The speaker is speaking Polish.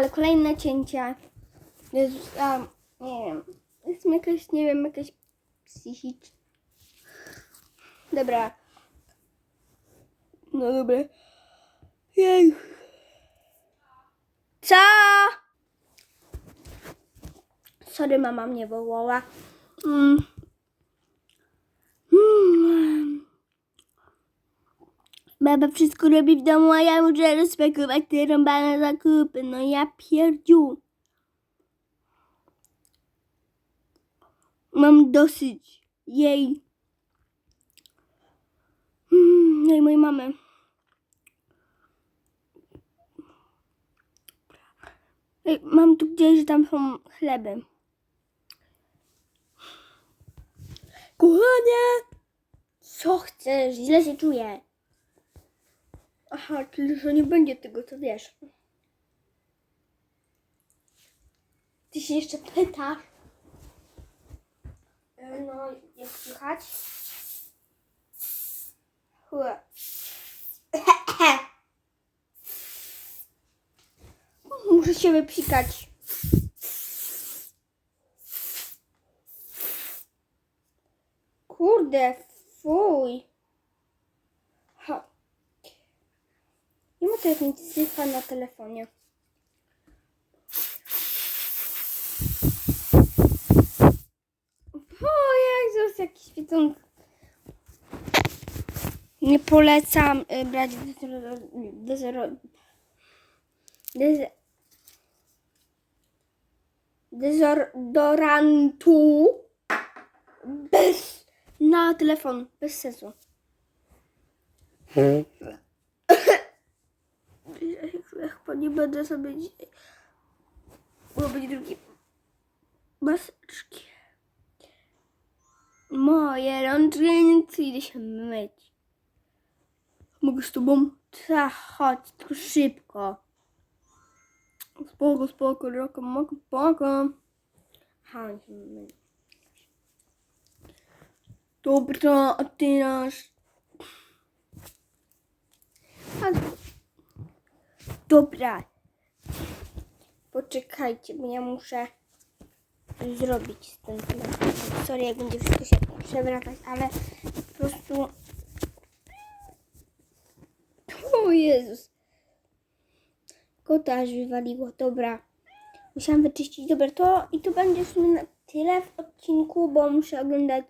Ale kolejne cięcia. Jezus, a, nie wiem. Jestem jakaś, nie wiem, jakaś psychiczna. Dobra. No dobra. Jej. Co? Sorry, mama mnie wołała. Mm. Baba wszystko robi w domu, a ja muszę rozpakować te rąbane zakupy. No ja pierdziu. Mam dosyć jej. Mm, No i mojej mamy. Mam tu gdzieś, że tam są chleby. Kochanie! Co chcesz? Źle się czuję. Aha, czyli że nie będzie tego, co wiesz. Ty się jeszcze pytasz? E, No, jak słychać? Chłe. Muszę się wypsikać. Kurde, fuj. Nic syfa na telefonie. O Jezus, jaki świecący. Nie polecam y, brać deze, dezodorantu bez, na telefon, bez sensu. Ja chyba nie będę sobie dzisiaj robić drugi maseczki. Moje rączki nic idę się myć. Mogę z tobą? Ta, tylko szybko. Spoko, spoko, roko, moko, spoko. Chodź, myć. Dobra, a teraz... A... Dobra. Poczekajcie, bo ja muszę zrobić z tym telefonem. Sorry, jak będzie wszystko się przewracać, ale po prostu... O Jezus. Kota aż wywaliło. Dobra. Musiałam wyczyścić. Dobra, to i to będzie w sumie na tyle w odcinku, bo muszę oglądać